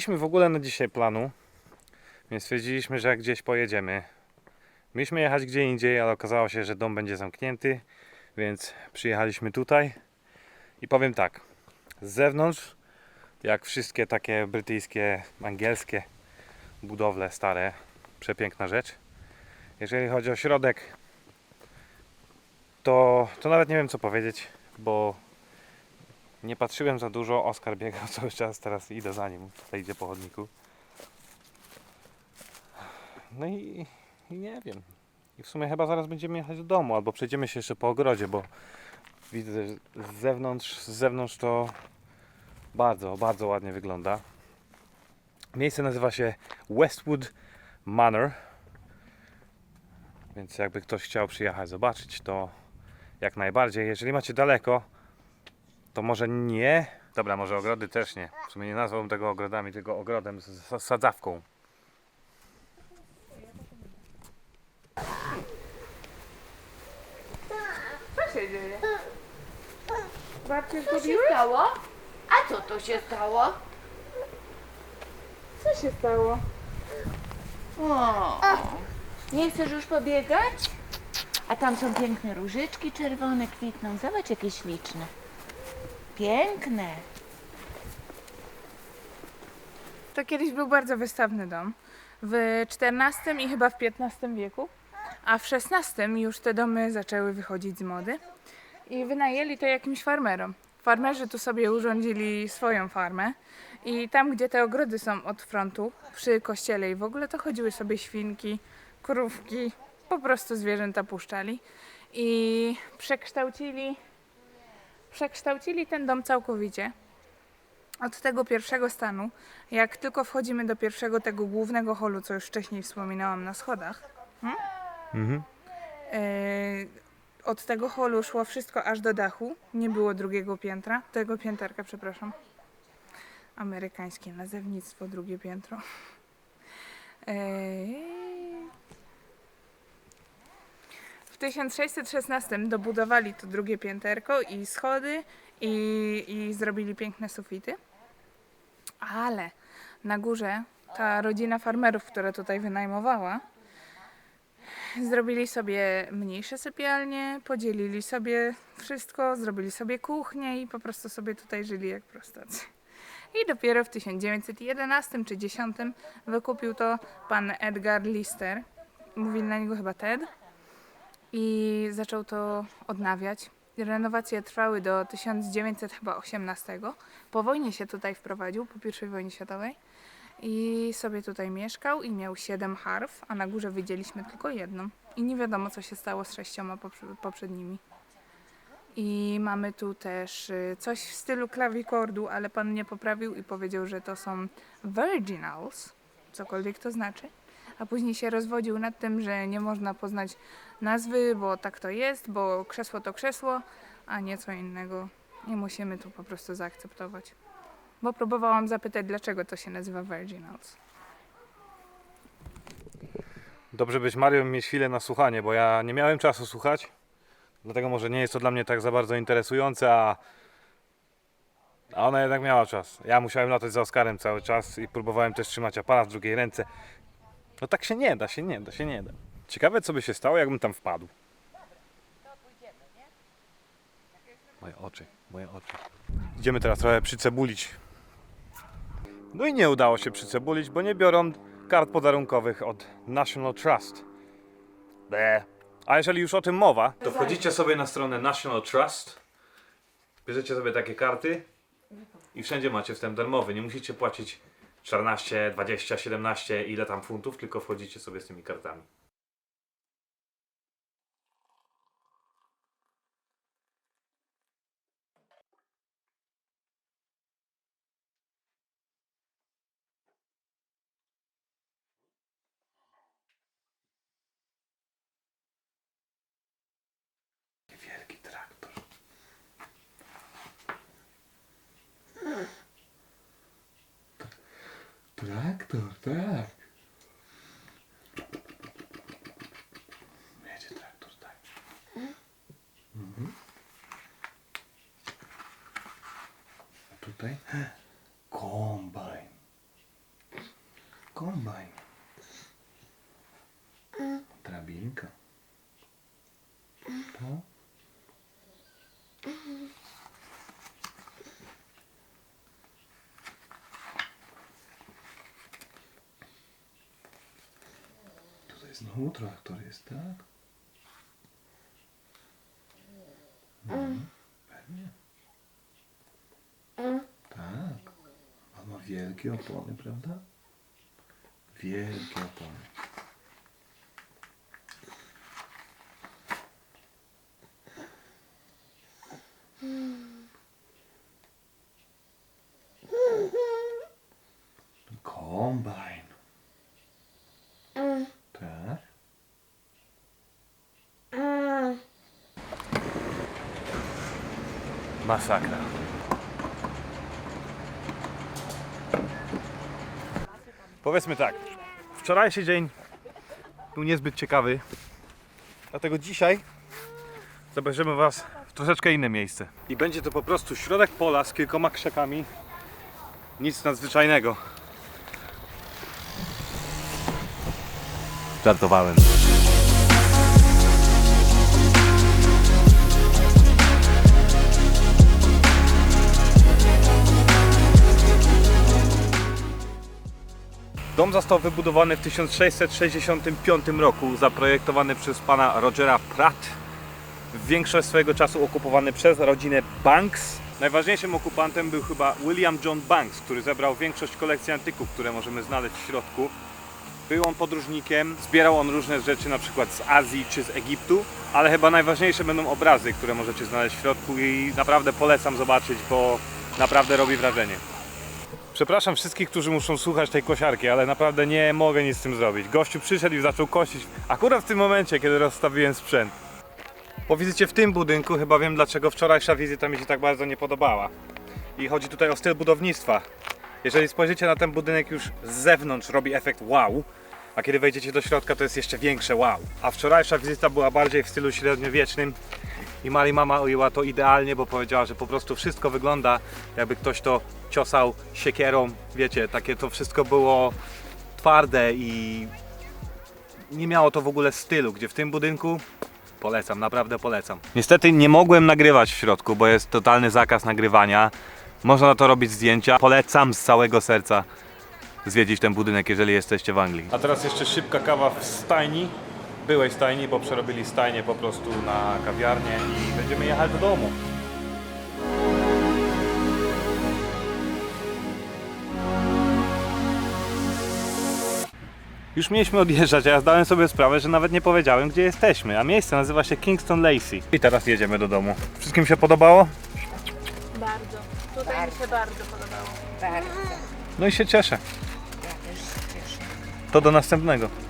mieliśmy w ogóle na dzisiaj planu, więc stwierdziliśmy, że gdzieś pojedziemy. Mieliśmy jechać gdzie indziej, ale okazało się, że dom będzie zamknięty, więc przyjechaliśmy tutaj. I powiem tak, z zewnątrz, jak wszystkie takie brytyjskie, angielskie budowle stare, przepiękna rzecz. Jeżeli chodzi o środek, to, to nawet nie wiem co powiedzieć, bo nie patrzyłem za dużo. Oskar biegał cały czas, teraz idę za nim. Tutaj idzie po chodniku. No i, i nie wiem. I w sumie chyba zaraz będziemy jechać do domu, albo przejdziemy się jeszcze po ogrodzie, bo widzę że z zewnątrz, z zewnątrz to bardzo, bardzo ładnie wygląda. Miejsce nazywa się Westwood Manor. Więc jakby ktoś chciał przyjechać zobaczyć, to jak najbardziej. Jeżeli macie daleko, to może nie. Dobra, może ogrody też nie. W sumie nie nazwałbym tego ogrodami, tylko ogrodem z, z sadzawką. Co się dzieje? Babcię Co się stało? A co to się stało? Co się stało? O, nie chcesz już pobiegać? A tam są piękne różyczki czerwone kwitną. Zobacz jakie śliczne. Piękne. To kiedyś był bardzo wystawny dom. W XIV i chyba w XV wieku. A w XVI już te domy zaczęły wychodzić z mody. I wynajęli to jakimś farmerom. Farmerzy tu sobie urządzili swoją farmę. I tam, gdzie te ogrody są od frontu, przy kościele i w ogóle, to chodziły sobie świnki, krówki, po prostu zwierzęta puszczali. I przekształcili, przekształcili ten dom całkowicie. Od tego pierwszego stanu, jak tylko wchodzimy do pierwszego tego głównego holu, co już wcześniej wspominałam na schodach, Mhm. Yy, od tego holu szło wszystko aż do dachu. Nie było drugiego piętra. Tego pięterka, przepraszam. Amerykańskie nazewnictwo, drugie piętro. Yy, W 1616 dobudowali to drugie pięterko i schody i, i zrobili piękne sufity. Ale na górze ta rodzina farmerów, która tutaj wynajmowała, Zrobili sobie mniejsze sypialnie, podzielili sobie wszystko, zrobili sobie kuchnię i po prostu sobie tutaj żyli jak prostacy. I dopiero w 1911 czy 10 wykupił to pan Edgar Lister. Mówili na niego chyba Ted. I zaczął to odnawiać. Renowacje trwały do 1918. Po wojnie się tutaj wprowadził, po I wojnie światowej. I sobie tutaj mieszkał i miał siedem harf, a na górze widzieliśmy tylko jedną. I nie wiadomo, co się stało z sześcioma poprze- poprzednimi. I mamy tu też y, coś w stylu klawikordu, ale pan mnie poprawił i powiedział, że to są virginals, cokolwiek to znaczy. A później się rozwodził nad tym, że nie można poznać nazwy, bo tak to jest, bo krzesło to krzesło, a nie co innego. I musimy to po prostu zaakceptować. Bo próbowałam zapytać, dlaczego to się nazywa Virginals. Dobrze być Marią mieć chwilę na słuchanie, bo ja nie miałem czasu słuchać. Dlatego może nie jest to dla mnie tak za bardzo interesujące, a, a ona jednak miała czas. Ja musiałem latać za Oskarem cały czas i próbowałem też trzymać aparat w drugiej ręce. No tak się nie da, się nie da, się nie da. Ciekawe co by się stało, jakbym tam wpadł. Moje oczy, moje oczy. Idziemy teraz trochę przycebulić. No i nie udało się przycebulić, bo nie biorą kart podarunkowych od National Trust. Be. A jeżeli już o tym mowa, to wchodzicie sobie na stronę National Trust, bierzecie sobie takie karty i wszędzie macie wstęp darmowy. Nie musicie płacić 14, 20, 17, ile tam funtów, tylko wchodzicie sobie z tymi kartami. Traktor, tak. Jedzie traktor, tak. A tutaj kombajn. kombajn. Drabinka. To? Tutaj znowu traktor jest, tak? Mhm, pewnie. Tak. On ma wielkie opony, prawda? Wielkie opony. Kombajn. Tak. Masakra. Powiedzmy tak. Wczorajszy dzień był niezbyt ciekawy. Dlatego dzisiaj zabierzemy Was w troszeczkę inne miejsce. I będzie to po prostu środek pola z kilkoma krzakami. Nic nadzwyczajnego. Żartowałem. Dom został wybudowany w 1665 roku, zaprojektowany przez pana Rogera Pratt. Większość swojego czasu okupowany przez rodzinę Banks. Najważniejszym okupantem był chyba William John Banks, który zebrał większość kolekcji antyków, które możemy znaleźć w środku. Był on podróżnikiem, zbierał on różne rzeczy, na przykład z Azji czy z Egiptu, ale chyba najważniejsze będą obrazy, które możecie znaleźć w środku i naprawdę polecam zobaczyć, bo naprawdę robi wrażenie. Przepraszam wszystkich, którzy muszą słuchać tej kosiarki, ale naprawdę nie mogę nic z tym zrobić. Gościu przyszedł i zaczął kosić akurat w tym momencie, kiedy rozstawiłem sprzęt. Po wizycie w tym budynku chyba wiem dlaczego wczorajsza wizyta mi się tak bardzo nie podobała. I chodzi tutaj o styl budownictwa. Jeżeli spojrzycie na ten budynek już z zewnątrz robi efekt wow, a kiedy wejdziecie do środka to jest jeszcze większe wow. A wczorajsza wizyta była bardziej w stylu średniowiecznym i Mali mama ujęła to idealnie, bo powiedziała, że po prostu wszystko wygląda jakby ktoś to ciosał siekierą, wiecie, takie to wszystko było twarde i nie miało to w ogóle stylu, gdzie w tym budynku polecam, naprawdę polecam. Niestety nie mogłem nagrywać w środku, bo jest totalny zakaz nagrywania. Można na to robić zdjęcia. Polecam z całego serca zwiedzić ten budynek, jeżeli jesteście w Anglii. A teraz jeszcze szybka kawa w stajni, byłej stajni, bo przerobili stajnię po prostu na kawiarnię i będziemy jechać do domu. Już mieliśmy odjeżdżać, a ja zdałem sobie sprawę, że nawet nie powiedziałem, gdzie jesteśmy. A miejsce nazywa się Kingston Lacey. I teraz jedziemy do domu. Wszystkim się podobało? Bardzo. Tutaj mi się bardzo podobało. Bardzo. No i się cieszę. Ja też się cieszę. To do następnego.